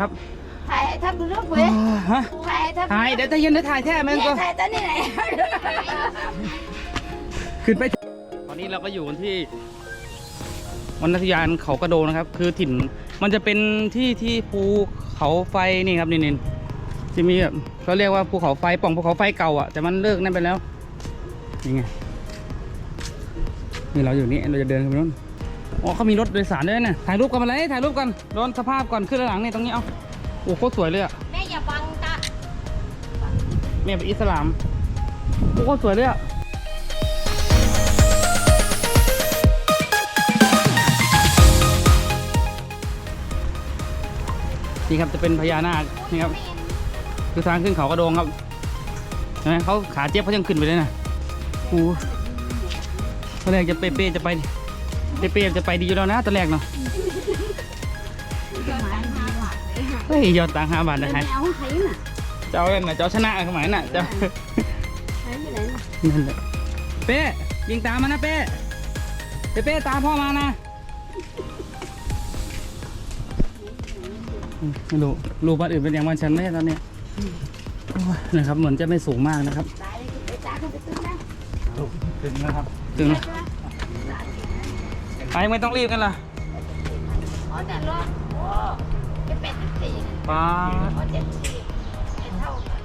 ครับถ่ายให้ทับดูรูปเว้ยฮะถ่ายให้ทับถ่ายเดี๋ยวจะเย็นเดี๋ยวถ่ายแท้แม่งเนี่ก็ยถ่ายตอนนี้ไหนขึ้นไป ตอนนี้เราก็อยู่กันที่วันนัทยานเขากระโดงนะครับ คือถิ่นมันจะเป็นที่ที่ภูเขาไฟนี่ครับนี่นี่จะมีแบบเขาเรียกว่าภูเขาไฟปล่องภูเขาไฟเก่าอะแต่มันเลิกนั่นไปแล้วนี่ไงนี่เราอยู่นี่เราจะเดินขึ้นไปนู้น อ๋อเขามีรถโดยสารด้วยนะถ่ายรูปกันมาเลยถ่ายรูปกันโดนสภาพก่อนขึ้นแล้วหลังนี่ตรงนี้เอาโอ้โคตรสวยเลยอะแม่อย่าบังตาเนี่ยเป็นอิสลามโอ้โคตรสวยเลยอะนี่ครับจะเป็นพญานาคนี่ครับคือทางขึ้นเขากระโดงครับเห็นไหมเขาขาเจ็บเขายังขึ้นไปเลยนะโอ้โหตอนแรกจะเป๊ะๆจะไป เป๊ะๆจะไปดีอยู่แล้วนะตอนแรกเนาะเฮ้ยยอดตังค์ห้าบาทนะฮะเอาใครน่ะเจ้าเล่นนะเจ้าชนะสมัยน่ะเจ้าใครไม่ไหนน่ะนั่นแหละเป้ยิงตามมานะเป้เป้เป้ตามพ่อมานะอืมไม่รู้รูปบ้านอื่นเป็นอย่างบ้านฉันไม่ใช่ตอนนี้โอ้ยนะครับเหมือนจะไม่สูงมากนะครับตายเลยไปตาขึ้นไปตึ้งนะถึงแล้วครับถึงแล้ว ไปไม่ต้องรีบกันล่ะอ๋อแต่รถโอ้จะเป็นสี่ป้าอ๋อเจ็ดสี่เป็นเท่ากัน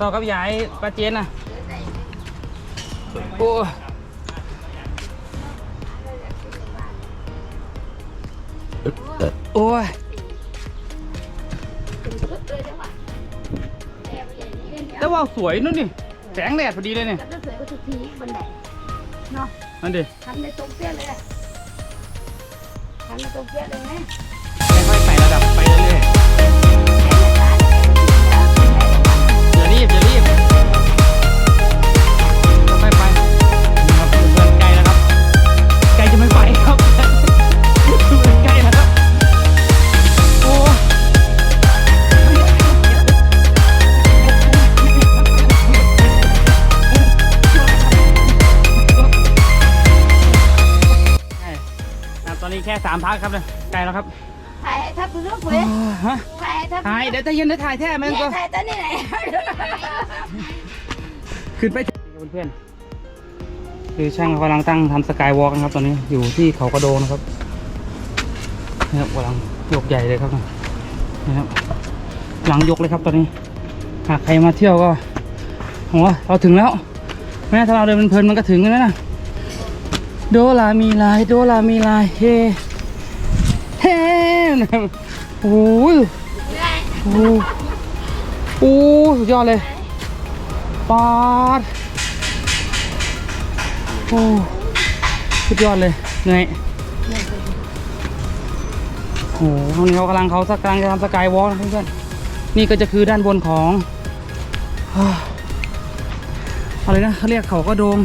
ต่อกับยายป้าเจนน่ะโอ้ยโอ้ยเป็นชุดเลยจังหวะแอบอย่างนี้เนี่ยแต่ว่าสวยนู่นนี่แสงแดดพอดีเลยเนี่ย แล้วก็สวยกว่าทุกทีบนไหนเนาะ นั่นดิทำในตรงเปี้ยเลยอะทำในตรงเปี้ยเลยนะค่อยๆไต่ระดับไปเรื่อยๆอย่ารีบอย่ารีบามพักครับเลยใกล้แล้วครับถ่ายให้ทับดูรูปเว้ยฮะถ่ายให้ทับถ่ายเดี๋ยวจะเย็นเดี๋ยวถ่ายแท้แม่งเนี่ก็ยถ่ายตอนนี้ไหนขึ้นไปเพื่อนๆคือช่างกำลังตั้งทำสกายวอล์กนะครับ ตอนนี้อยู่ที่เขากระโดงนะครับนะครับกำลังยกใหญ่เลยครับนะครับกำลังยกเลยครับตอนนี้ หากใครมาเที่ยวก็โหเราถึงแล้ว แม่ถ้าเราเดินเพลินๆมันก็ถึงกันแล้วนะโดลามีลาย โดลามีลายเฮเฮ้นะโอ้ยโอ้โหโอ้สุดยอดเลยปาดโอ้สุดยอดเลยเหนื่อยโอ้โหตรงนี้เขากำลังเขาสักกำลังจะทำสกายวอล์กนะเพื่อนนี่ก็จะคือด้านบนของอะไรนะเขาเรียกเขากระโดง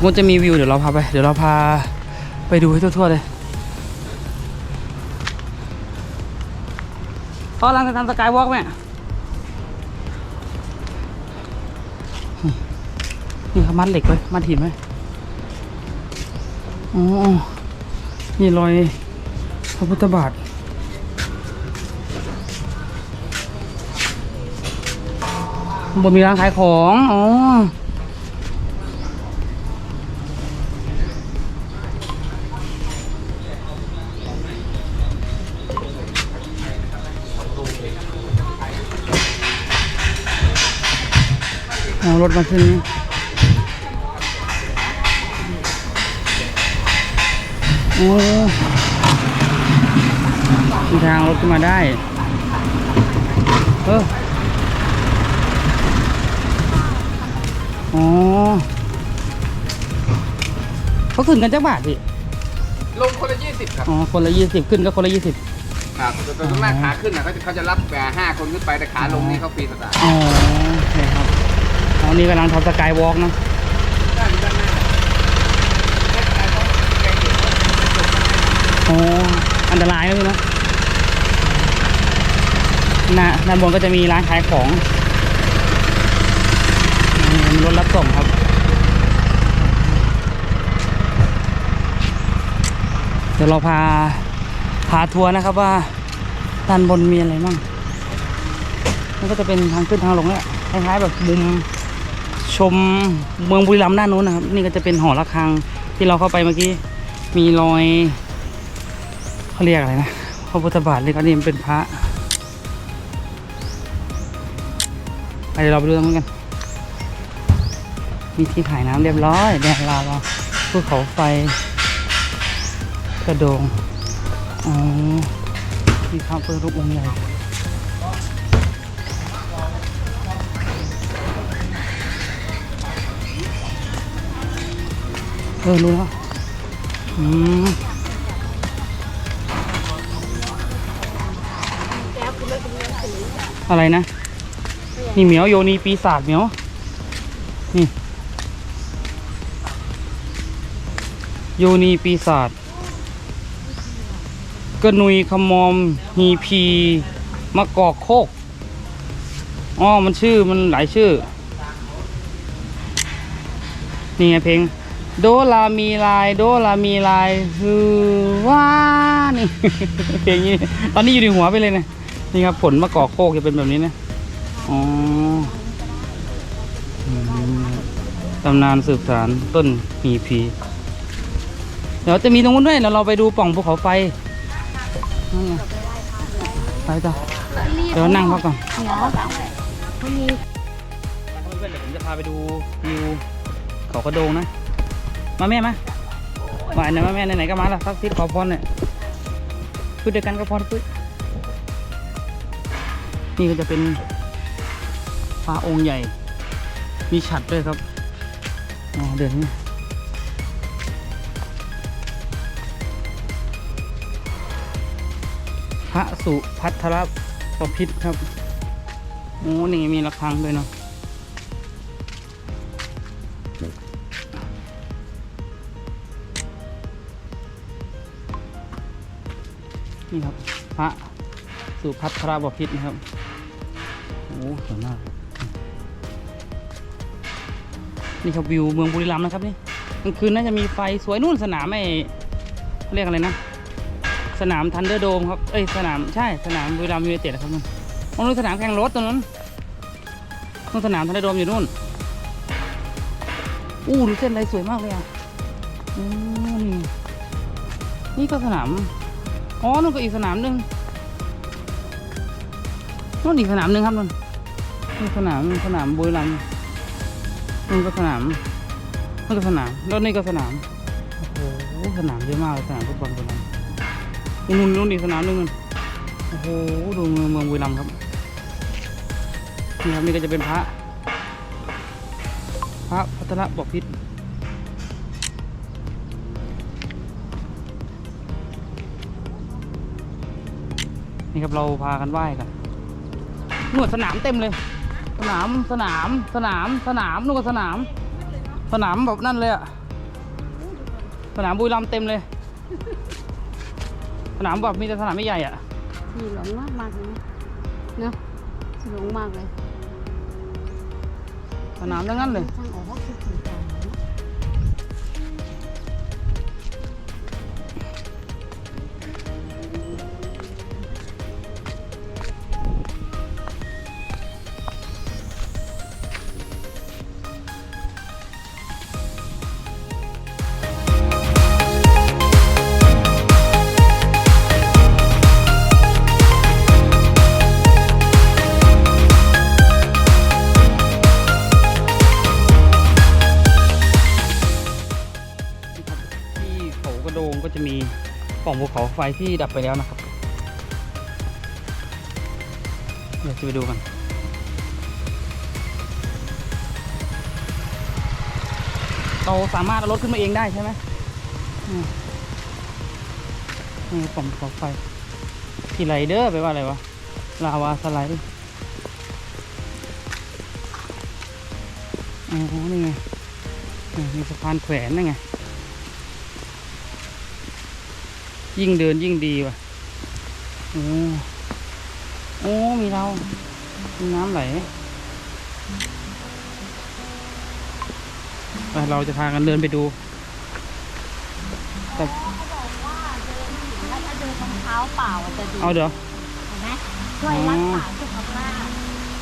สมมติจะมีวิวเดี๋ยวเราพาไป เดี๋ยวเราพาไปดูให้ทั่วๆเลยเขากำลังจะทำสกายวอล์กไหมนี่เขามัดเหล็กไว้มัดหินไว้อ๋อ นี่รอยพระพุทธบาทบนมีร้านขายของ อ๋อ ถมาขึ้นนี่โอ้มีทางรถขึ้นมาได้ เอออ๋อเขาขึ้นกันจักบาทพี่ ลงคนละยี่สิบครับ อ๋อ คนละยี่สิบขึ้นก็คนละยี่สิบครับแต่ตอนแรกขาขึ้นนะเขาจะเขาจะรับแบบห้าคนขึ้นไปแต่ขาลงนี่เขาฟรีสตาร์ทอ๋อโอเคครับ อ๋อนี่กำลังทำสกายวอล์กนะด้านด้อ๋ออันตรายนะพี่นะหน้าด้านบนก็จะมีร้านขายของรถรับส่งครับ เดี๋ยวเราพาพาทัวร์นะครับว่าด้านบนมีอะไรบ้างนี่ก็จะเป็นทางขึ้นทางลงเนี่ยคล้ายๆแบบมุม ชมเมืองบุรีรัมย์ด้านนู้นนะครับ นี่ก็จะเป็นหอระฆังที่เราเข้าไปเมื่อกี้ มีรอยเขาเรียกอะไรนะพระพุทธบาทเลยก็นี่มันเป็นพระไปเดี๋ยวเราไปดูตรงนู้นกัน มีที่ขายน้ำเรียบร้อยแดดลาวาภูเขาไฟ กระโดง อ๋อที่ข้าวเปิดรูปองค์ใหญ่ เออรู้แล้วอืมอะไรนะ นี่เหมียวโยนีปีศาจเหมียว นี่ โยนีปีศาจกระนุยขมอมฮีพีมะกอกโคกอ๋อมันชื่อมันหลายชื่อ นี่ไงเพลง โดลามีลาย โดลามีลายฮือว่านี่เพลงนี้ตอนนี้อยู่ในหัวไปเลยนะนี่ครับผลมะกอกโคกจะเป็นแบบนี้นะอ๋ออืมตำนานสืบสารต้นฮีพีเดี๋ยวจะมีตรงนู้นด้วยเดี๋ยวเราไปดูปล่องภูเขาไฟนั่นไงไปจ้ะเดี๋ยวนั่งพักก่อนเดี๋ยวเขามีเพื่อนๆเดี๋ยวผมจะพาไปดูวิวเขากระโดงนะ มาแม่มามาไหนมาแม่ไหนๆก็มาละสักทิศขอพรเนี่ยพูดเดียวกันก็พอพูดนี่ก็จะเป็นพระองค์ใหญ่ มีฉัดด้วยครับอ๋อเดี๋ยวนี้พระสุพัทรปพิธครับโอ้นี่มีระฆังด้วยเนาะ นี่ครับพระสุพัทราบพิษนะครับโอ้สวยมาก นี่ครับวิวเมืองบุรีรัมย์นะครับนี่กลางคืนน่าจะมีไฟสวยนู่นสนามไอ้เรียกอะไรนะ สนามทันเดอร์โดมครับ เอ้ยสนามใช่สนามบุรีรัมย์ยูไนเต็ดนะครับมันตรงนู้นสนามแข่งรถตรงนั้นนู่นสนามทันเดอร์โดมอยู่นู่นอู้ดูเส้นอะไรสวยมากเลยอะอืมนี่นี่ก็สนาม อ๋อนู่นก็อีกสนามหนึ่งนู่นอีกสนามหนึ่งครับนู่นนี่สนามสนามบุรีรัมย์นู่นก็สนามนู่นก็สนามแล้วนี่ก็สนามโอ้โหสนามเยอะมากเลยสนามฟุตบอลบุรีรัมย์นู่นนู่นอีกสนามหนึ่งนู่นโอ้โหดูเมืองเมืองบุรีรัมย์ครับนี่ครับนี่ก็จะเป็นพระ พระพัทรบพิต นี่ครับเราพากันไหว้กันนวดสนามเต็มเลย สนามสนามสนามสนามนู่นก็สนาม สนามแบบนั่นเลยอะสนามบุรีรัมย์เต็มเลย สนามแบบมีแต่สนามไม่ใหญ่อะสีเหลืองมากมากๆเลยนะเนาะสีเหลืองมากเลย สนามทั้งนั้นเลยช่างออกก็คือ เขาไฟที่ดับไปแล้วนะครับเดี๋ยวจะไปดูกันเราสามารถเอารถขึ้นมาเองได้ใช่ไหมนี่ปล่อไฟกี่ไรเดอร์ไปว่าอะไรวะ ลาวาสไลด์อ๋อนี่ไง มีสะพานแขวนนั่นไง ยิ่งเดินยิ่งดีว่ะโอ้โอ้มีเรามีน้ำไหลไปเราจะพากันเดินไปดูแต่เขาบอกว่าเดินหินแล้วถ้าเดินรองเท้าเปล่าอะจะดีเอาเดี๋ยวเห็นไหมช่วยรักษาสุขภาพ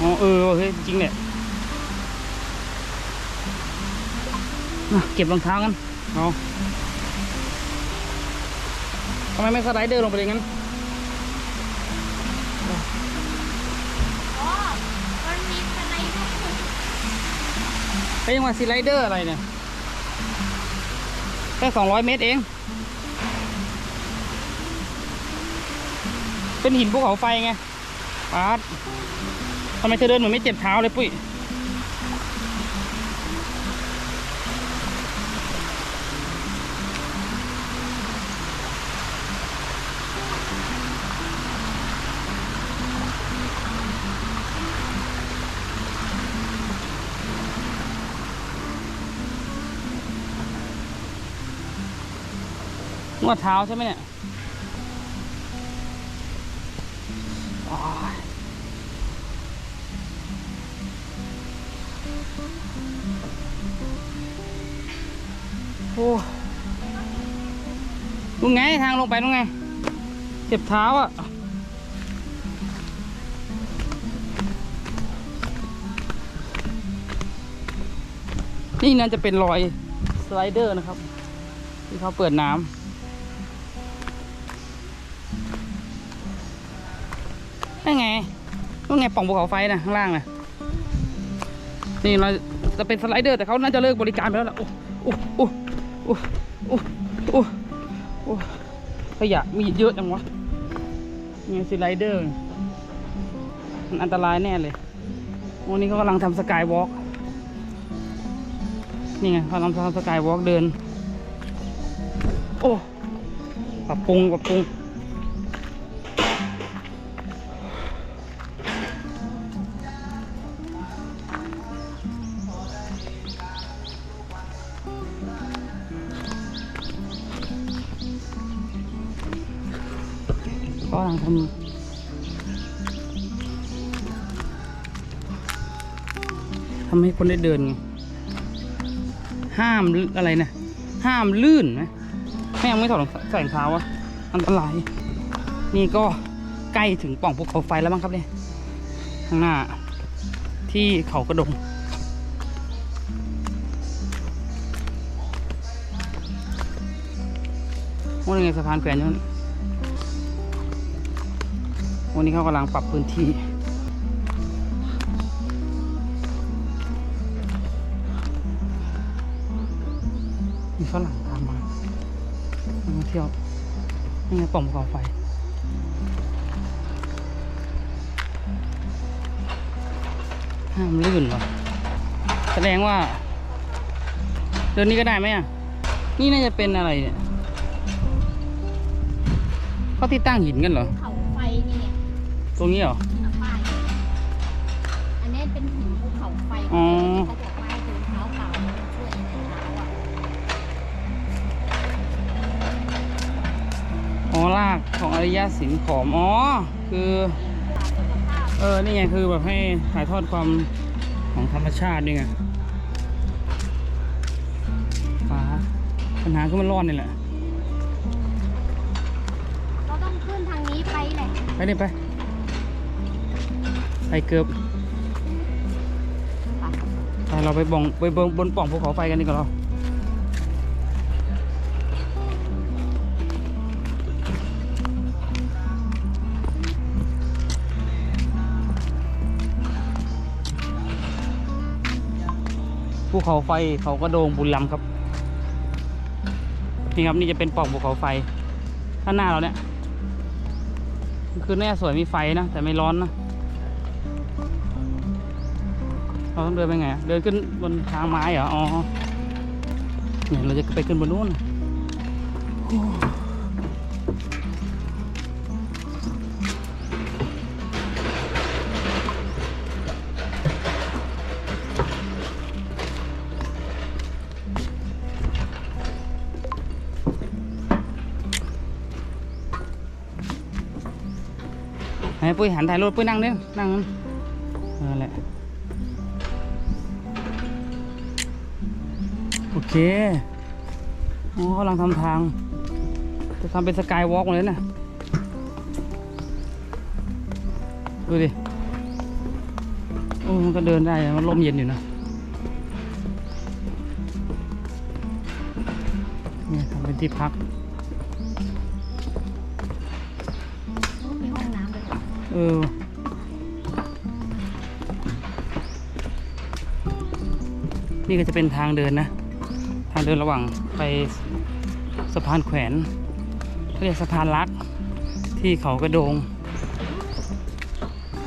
อ๋อเออเฮ้ยจริงเนี่ยอะเก็บรองเท้ากันเอา ทำไมไม่สไลเดอร์ลงไปเลยงั้นอ๋อมันมีสไลเดอร์ไอ้ยังว่าสไลเดอร์อะไรเนี่ยแค่สองร้อยเมตรเอง เป็นหินภูเขาไฟไงปาดทำไมเธอเดินเหมือนไม่เจ็บเท้าเลยปุ้ย นวดเท้าใช่ไหมเนี่ยโอ้ยโอ้ลุงไงทางลงไปลุงไง เจ็บเท้าอะนี่น่าจะเป็นรอยสไลเดอร์นะครับ ที่เขาเปิดน้ำ นั่นไงนั่นไงป่องภูเขาไฟนะข้างล่างนะนี่เราจะเป็นสไลเดอร์แต่เขาน่าจะเลิกบริการไปแล้วล่ะโอ้โอ้โอ้โอ้โอ้โอ้โอ้ขยะมีเยอะจังวะนี่สไลเดอร์มันอันตรายแน่เลยวันนี้เขากำลังทำสกายวอล์กนี่ไงเขากำลังทำสกายวอล์กเดิน โอ้ปรับปรุงปรับปรุง ก็กำลังทำทำให้คนได้เดิน ห้ามอะไรนะ ห้ามลื่นนะแม่งไม่ถอดรองใส่รองเท้าวะอันตราย นี่ก็ใกล้ถึงปล่องภูเขาไฟแล้วมั้งครับเนี่ยข้างหน้าที่เขากระดงว่าไงสะพานแขวนอยู่นั่น วันนี้เขากำลังปรับพื้นที่มีฝรั่งตามมามาเที่ยวนี่ไงป่องภูเขาไฟห้ามลื่นหรอ แสดงว่า เดินนี้ก็ได้ไหมอะ นี่น่าจะเป็นอะไรเนี่ยเขาที่ตั้งหินกันเหรอ ตรงนี้เหรออันนี้เป็นหินภูเขาไฟอ๋อ เขาบอกป้ายเดิเท้าเปล่าช่วยในเท้าอะอ๋ลากของอริยะสินขอมอ๋อ คือ เออ นี่ไง คือแบบให้ถ่ายทอดความของธรรมชาตินี่ไงฟ้าปัญหาคือมันร้อนนี่แหละ เราต้องขึ้นทางนี้ไปแหละ ไปดิไป ไปเกือบไปเราไปบ่องไปบนบนป่องภูเขาไฟกันดีกว่าเราภูเขาไฟเขากระโดงบุญลำครับนี่ครับนี่จะเป็นปล่องภูเขาไฟข้างหน้าเราเนี่ย คือแน่สวยมีไฟนะ แต่ไม่ร้อนนะ เราต้องเดินไปไง เดินขึ้นบนทางไม้เหรอ อ๋อเนี่ยเราจะไปขึ้นบนนู้นโอ้ให้ปุ้ยหันถ่ายรูปปุ้ยนั่งเนี่ยนั่ง โอเคอ๋อกำลังทำทาง จะทำเป็นสกายวอล์กเลยนะดูดิ โอ้มันก็เดินได้ มันลมเย็นอยู่นะนี่ทำเป็นที่พัก มีห้องน้ำเลยเออนี่ก็จะเป็นทางเดินนะ เดินระหว่างไปสะพานแขวนเขาเรียกสะพานลักที่เขากระโดง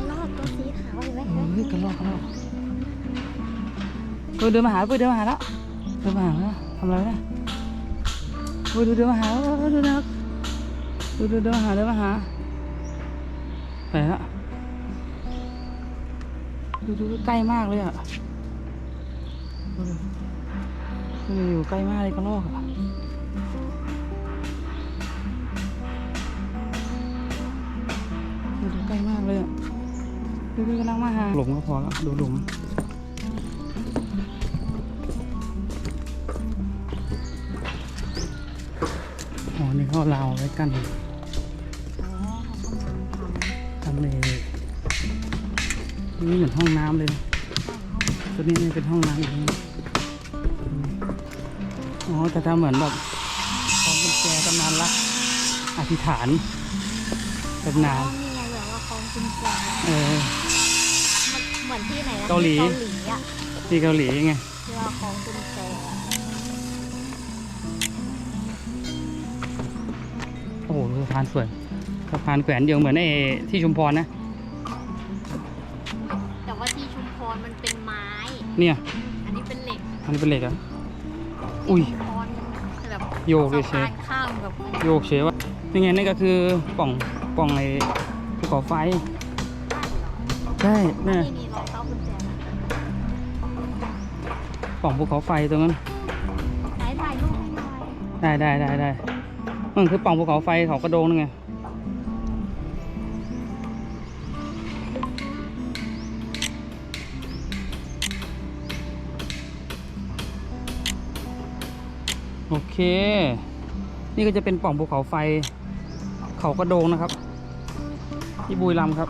รอบตัวสีขาวเห็นไหมเฮ้ยกระรอกกระรอกเออเดินมาหาเพื่เดินมาหาแล้วเดินมาหาแล้วทำอะไรวะเนี่ยเออดูเดินมาหาแล้วเออดูนะครับดูดูเดินมาหาเดินมาหาไปแล้วดูดูใกล้มากเลยอะดูดู ดูอยู่ใกล้มากเลยกระรอกอะดูดูใกล้มากเลยอะดูดูกำลังมาหาหลุมก็พอแล้วดูหลุมอ๋อนี่เขาลาวไว้กันทำเลยนี่เหมือนห้องน้ำเลย ตัวนี้นี่เป็นห้องน้ำอย่างนี้ อ๋อแต่ทำเหมือนแบบตอนเป็นแจตำนานรักอธิษฐานตำนานมีไงแบบว่าคลองกุญแจเออ มันเหมือนที่ไหนนะเกาหลี เกาหลีอะที่เกาหลีไงที่ว่าคลองกุญแจโอ้โหสะพานสวยสะพานแขวนเดียวเหมือนไอ้ที่ชุมพรนะ แต่ว่าที่ชุมพรมันเป็นไม้ เนี่ย อันนี้เป็นเหล็กอันนี้เป็นเหล็กอะ อุ้ยชุมพรมันแบบโยกเลยเชสะฟพานข้ามกับมันโยกเชฟวะนี่ไงนี่ก็คือปล่องปล่องไอ้ภูเขาไฟ ใช่เนี่ยนี่นี่รอยเต้ากุญแจนะปล่องภูเขาไฟตรงนั้น ไหนถ่ายรูปให้หน่อยได้ได้ได้ได้มันคือปล่องภูเขาไฟเขากระโดงนั่นไง นี่ก็จะเป็นปล่องภูเขาไฟ เขากระโดงนะครับ ที่บุรีรัมย์ครับ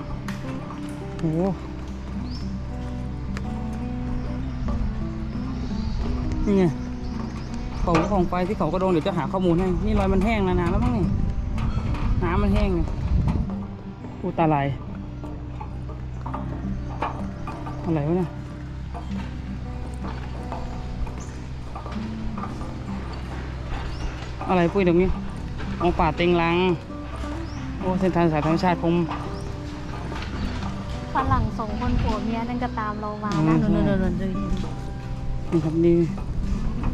โอ้โหนี่ไงปล่องของไฟที่เขากระโดงเดี๋ยวจะหาข้อมูลให้ นี่รอยมันแห้งนานๆแล้วมั้งนี่น้ำมันแห้งอุตาลายอะไรวะเนี่ย อะไรปุ้ยตรงนี้มองป่าเต็งลัง โอ้เส้นทางสายธรรมชาติคงฝรั่งสองคนผัวเมียนั่นก็ตามเรามาอืมนะใช่นู่นนู่นนู่นนู่นนี่ครับนี่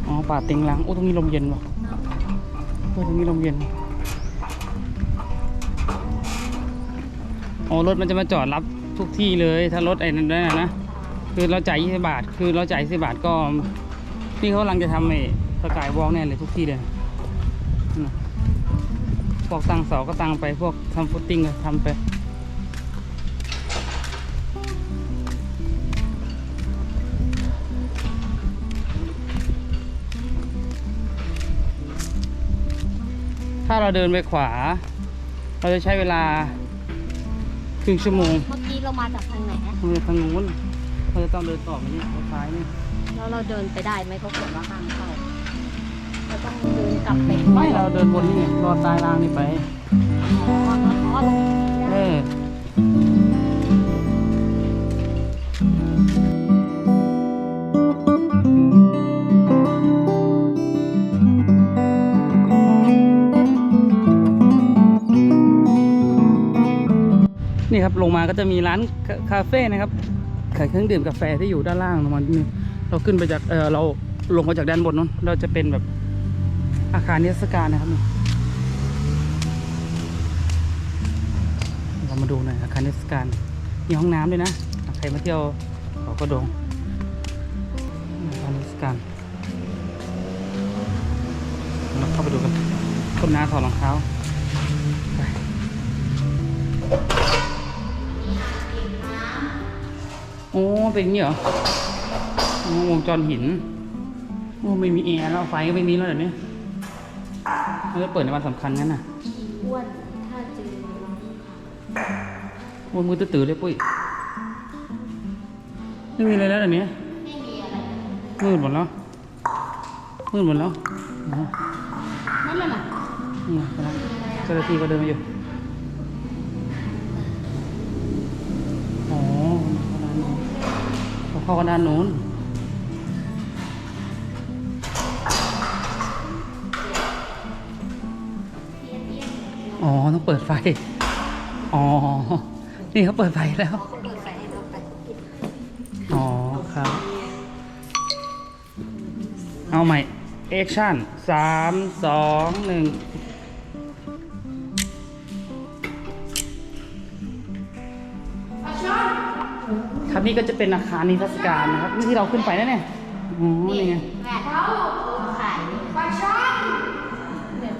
อ๋อป่าเต็งลังโอ้ตรงนี้ลมเย็นว่ะโอ้ตรงนี้ลมเย็นอ๋อรถมันจะมาจอดรับทุกที่เลยถ้ารถไอ้นั่นนะนะคือเราจ่าย20บาท คือเราจ่าย20บาทก็พี่เขากำลังจะทำไอ้สกายวอล์กแน่เลยทุกที่เลยนั่นน่ะ พวกตั้งเสาก็ตั้งไปพวกทำฟุตติ้งก็ทำไปนาเราเดินไปขวา เราจะใช้เวลาครึ่งชั่วโมง เมื่อกี้เรามาจากทางไหนอะทางทางนู้นเราจะต้องเดินต่อไปนี่ทางซ้ายนี่ แล้วเราเดินไปได้ไหมเขาบอกว่าห้ามเข้า เราต้องเดินกลับไปไม่เราเดินวนนี่ไงรอดใต้รางนี่ไปอ๋ออ๋อตรงนี้เออนี่ครับลงมาก็จะมีร้านคาคาเฟ่นะครับขายเครื่องดื่มกาแฟที่อยู่ด้านล่างลงมานี่เราขึ้นไปจากเออเราลงมาจากด้านบนนู้นเราจะเป็นแบบ อาคารนิทรรศการนะครับนี่เรามาดูหน่อยอาคารนิทรรศการมีห้องน้ำด้วยนะใครมาเที่ยวเขาก็ดงอาคารนิทรรศการเราเข้าไปดูกันต้นน้าถอดรองเท้าโอ้ เป็นอย่างนี้เหรอโอ้วงจรหิน โอ้ ไม่มีแอร์แล้วไฟก็ไม่มีแล้วเดี๋ยวนี้ มันจะเปิดในวันสำคัญงั้นน่ะอ้วนถ้าเจอโอ้ยมือตื้อๆเลยปุ้ยไม่มีอะไรแล้วเดี๋ยวนี้ไม่มีอะไรมืดหมดแล้วมืดหมดแล้วอ๋อนั่นแหละน่ะนี่ไงกำลังเจ้าหน้าที่ก็เดินมาอยู่อ๋อเขาเข้ากันด้านโน้น อ๋อ ต้องเปิดไฟ อ๋อ นี่เขาเปิดไฟแล้ว เขาก็เปิดไฟให้เราไปอ๋อครับ เอาใหม่ แอคชั่นสามสองหนึ่งครับนี่ก็จะเป็นอาคารนิทรรศการนะครับนี่ที่เราขึ้นไปนั่นเนี่ยอ๋อนี่ไงแม่เขาขายปลาช่อน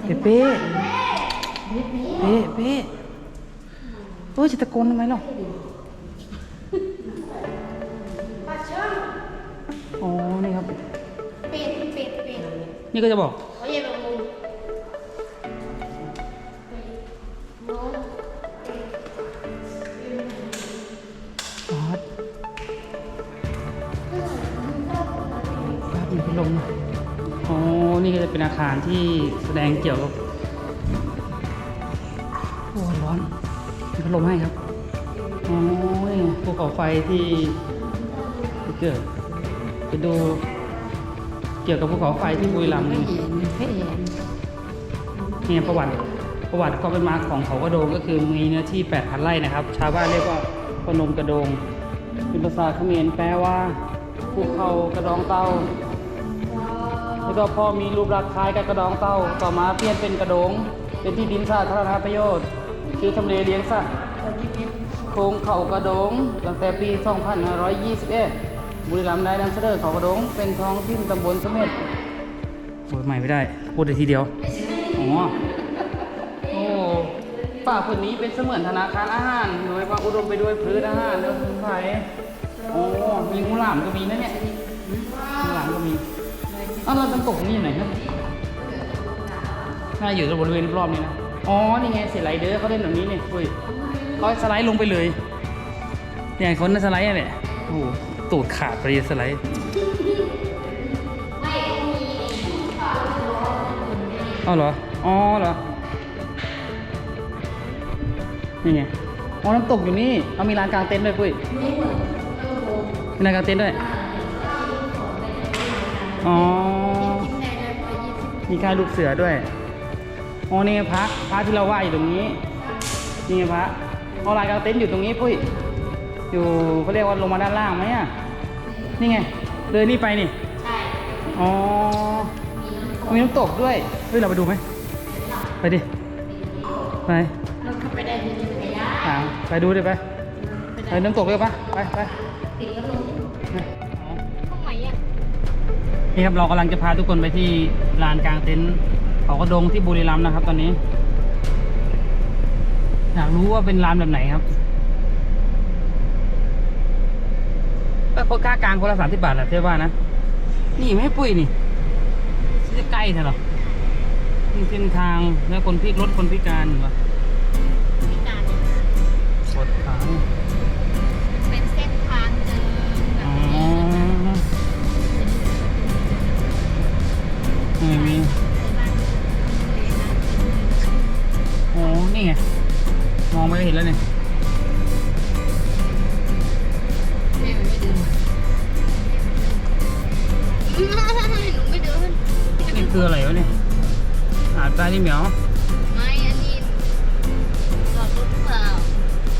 เป๊ะเป๊ะ เป๊ะเป๊ะเฮ้ยจะตะโกนทำไมเล่ะปลาช่อนอ๋อ นี่ครับ เป็ดเป็ดเป็ดนี่ก็จะบอกเขาเรียกว่างูงูออสภาพมีพัดลมอ๋อ นี่ก็จะเป็นอาคารที่แสดงเกี่ยวกับโอ้ร้อนมีพัดลมให้ครับอ๋อนี่ไงภูเขาไฟที่เกิดจะดูเกี่ยวกับภูเขาไฟที่บุรีรัมย์นี่เห็นเนี่ยประวัติประวัติความเป็นมาของเขากระโดงก็คือมีเนื้อที่ 8,000 ไร่นะครับ ชาวบ้านเรียกว่าพนมกระโดง เป็นภาษาเขมรแปลว่าภูเขากระดองเต่าแล้วก็พอมีรูปลักษณ์คล้ายกับกระดองเต่าต่อมาเปลี่ยนเป็นกระโดง เป็นที่ดินสาธารณประโยชน์ คือทำเลเลี้ยงสัตว์โครงเขากระดงตั้งแต่ปี 2521 บุรีรัมย์ได้นำเสนอเขากระดง เป็นท้องถิ่นตำบลเสม็ดโอ้ยใหม่ไม่ได้ พูดได้ทีเดียว อ๋อ โอ้ป่าผืนนี้เป็นเสมือนธนาคารอาหารโดยว่าอุดมไปด้วยพืชอาหารและสมุนไพรโอ้มีงูหลามก็มีนะเนี่ยงูหลามก็มีอ้าวเราต้องตกนี่อยู่ไหนครับน่าอยู่บริเวณรอบนี้นะ อ๋อ นี่ไงเสียไลเดอร์เขาเล่นแบบนี้เนี่ยคุยเขาสไลด์ลงไปเลย เนี่ยคนน่ะสไลด์อะแหละโอ้โหตูดขาดไปเลยสไลด์ เอาเหรอ อ๋อเหรอ นี่ไง อ๋อ น้ำตกอยู่นี่ เอามีลานกลางเต็นท์ด้วยปุ้ยมีลานกลางเต็นท์ด้วย อ๋อ มีการลูกเสือด้วย อ๋อนี่ไงพระพระที่เราไหว้อยู่ตรงนี้ นี่ไงพระอ๋อลานกลางเต็นท์อยู่ตรงนี้ปุ้ย อยู่เขาเรียกว่าลงมาด้านล่างไหมอะ นี่ไงเลยนี่ไปนี่ ใช่ อ๋อ มีน้ำตกด้วย เฮ้ย เราไปดูไหม ไปดิ ไปเราเข้าไปได้ที่นี่ไม่ได้อ่าไปดูดิไป ไปน้ำตกเลยปะไปไปติดก็ลงไปทำไมอะนี่ครับเรากำลังจะพาทุกคนไปที่ลานกลางเต็นท์ เขากระดงที่บุรีรัมย์นะครับ ตอนนี้ อยากรู้ว่าเป็นลานแบบไหนครับก็คนค่ากลางคนละสามสิบบาทแหละเท่ว่านะ นี่ไม่ให้ปุ้ยนี่จะใกล้เถอะหรอนี่เส้นทางแล้วคนพิกรถคนพิการเหรอพิ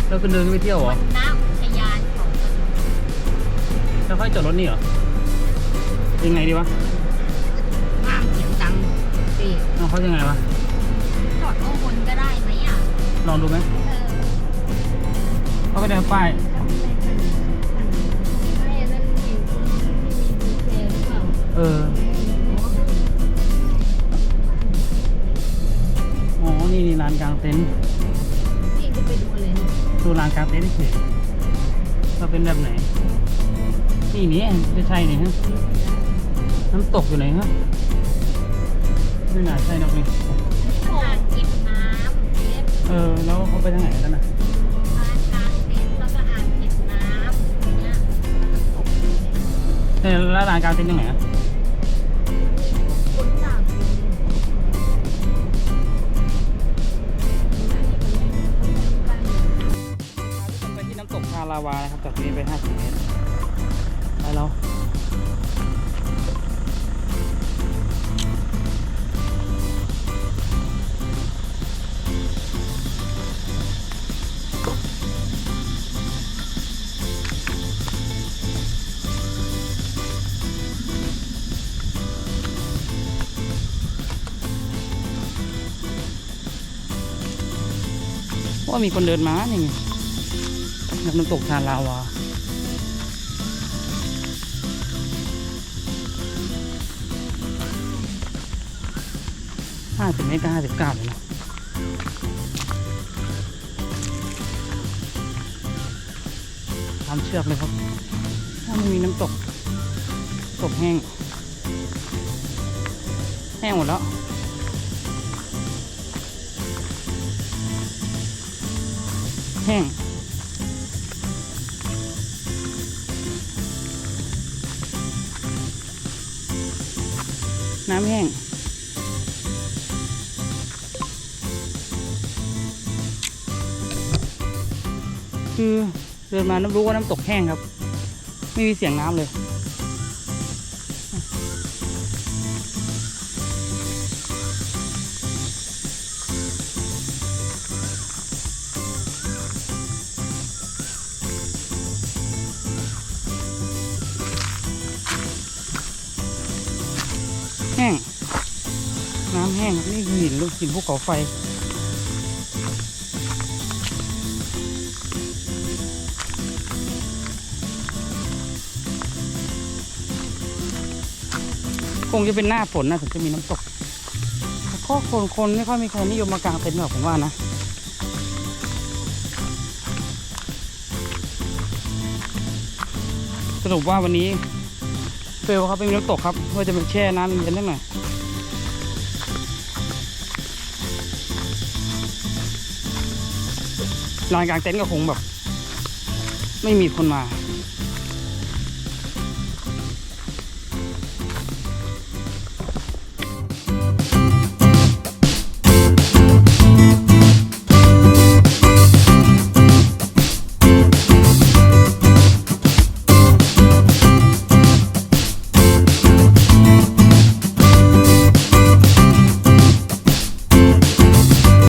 แล้วก็เดินไปเที่ยวเหรอมันน้ำอุทยานของตนแล้วค่อยจอดรถนี่เหรอ ยังไงดีวะห้ามเสียงดังสิเอาเขายังไงวะ จอดข้างบนก็ได้ไหมอะ ลองดูไหมเออเขาก็เดินป้ายไม่อันนั้นอยู่ตรงที่มีดีเซลหรือเปล่าเออ อ๋อ นี่นี่ลานกลางเต็นท์ นะดูลานกลางเต็นท์เฉยเราเป็นแบบไหน นี่นี่ไม่ใช่นี่ฮะน้ำตกอยู่ไหนฮะไม่น่าใช่นะพี่อ่างเก็บน้ำเก็บเออ แล้วเขาไปทางไหนกันนะลานกลางเต็นท์แล้วก็อ่างเก็บน้ำอย่างเงี้ยเนี่ยแล้วลานกลางเต็นท์ตรงไหนอะาวานะครับจากที่นี้ไป 50 เมตร ไปเราว่ามีคนเดินมานี่ไง น้ำตกทานลาวาห้าสิบเมตรก็ห้าสิบเก้าเลยนะตามเชือกเลยครับ ถ้าไม่มีน้ำตก ตกแห้ง แห้งหมดแล้วแห้ง น้ำแห้งคือเดินมาน้ำรู้ว่าน้ำตกแห้งครับ ไม่มีเสียงน้ำเลย กหินภูเขาไฟ คงจะเป็นหน้าฝนนะถึงจะมีน้ำตกแต่ก็คนคนไม่ค่อยมีใครนิยมมากางเต็นท์หรอกผมว่านะสรุปว่าวันนี้เฟลครับไม่มีน้ำตกครับว่าจะไปแช่น้ำเย็นได้หน่อย ลานกลางเต็นท์ก็คงแบบ ไม่มีคนมา